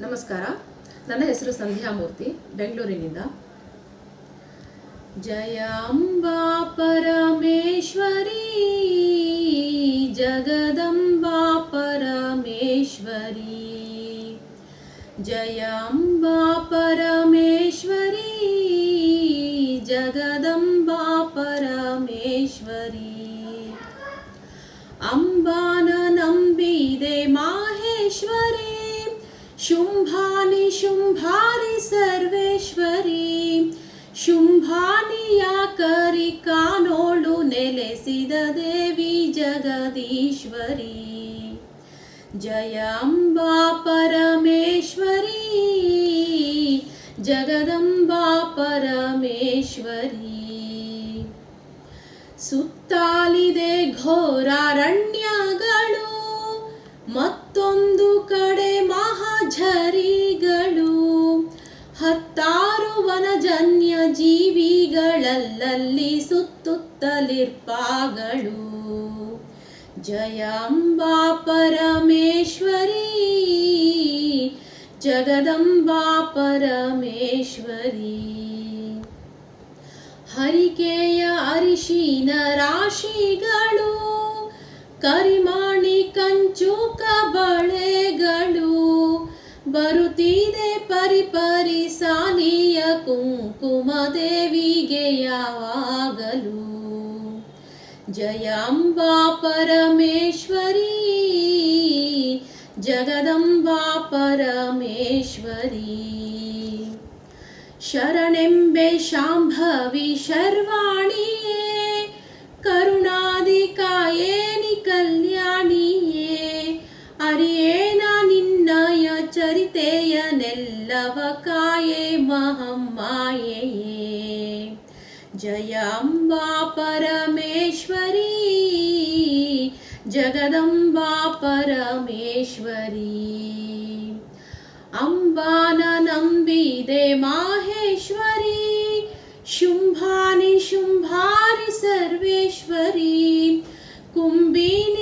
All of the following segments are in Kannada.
ನಮಸ್ಕಾರ ನನ್ನ ಹೆಸರು ಸಂಧ್ಯಾ ಮೂರ್ತಿ ಬೆಂಗಳೂರಿನಿಂದ ಜಯ ಅಂಬಾ ಪರಮೇಶ್ವರಿ ಜಗದಂಬಾ ಪರಮೇಶ್ವರಿ ಜಯ ಅಂಬಾ ಪರಮೇಶ್ವರಿ ಜಗದಂಬಾ ಪರಮೇಶ್ವರಿ ಶುಂಭಾರಿ ಸರ್ವೇಶ್ವರಿ ಶುಂಭಾನಿಯ ಕರಿ ಕಾನೋಳು ನೆಲೆಸಿದ ದೇವಿ ಜಗದೀಶ್ವರಿ. ಜಯ ಅಂಬಾ ಪರಮೇಶ್ವರಿ, ಜಗದಂಬಾ ಪರಮೇಶ್ವರಿ. ಸುತ್ತಾಲಿದೆ ಘೋರಾರಣ್ಯಗಳು, ಮತ್ತೊಂದು ಕಡೆ ಮಹಾಝರಿಗಳು. ವನಜನ್ಯ ಜೀವಿಗಳಲ್ಲಲ್ಲಿ ಸುತ್ತುತ್ತಲಿರ್ಪಾಗಳು. ಜಯ ಅಂಬಾ ಪರಮೇಶ್ವರಿ, ಜಗದಂಬಾ ಪರಮೇಶ್ವರಿ. ಹರಿಕೆಯ ಅರಿಶಿನ ರಾಶಿಗಳು, ಕರಿಮಾಣಿ ಕಂಚು ಕಬಳೆಗಳು, ಬರುತ್ತಿದೆ ಪರಿಪರಿ ಸಾಲಿಯ ಕುಂಕುಮ ದೇವಿಗೆ ಯಾವಾಗಲೂ ಜಯ ಅಂಬಾ ಪರಮೇಶ್ವರಿ ಜಗದಂಬಾ ಪರಮೇಶ್ವರಿ ಶರಣೆಂಬೆ ಶಾಂಭವಿ ಶರ್ವಾಣಿಯೇ लीलनेल्लव महम्माये महम्मायये जयाम्बा परमेश्वरी जगदम्बा परमेश्वरी अम्बान नम्बिदे माहेश्वरी शुम्भानि शुम्भारि सर्वेश्वरी कुम्बिनि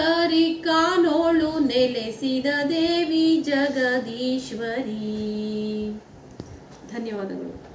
ಕರಿ ಕಾನೋಳು ನೆಲೆಸಿದ ದೇವಿ ಜಗದೀಶ್ವರಿ. ಧನ್ಯವಾದಗಳು.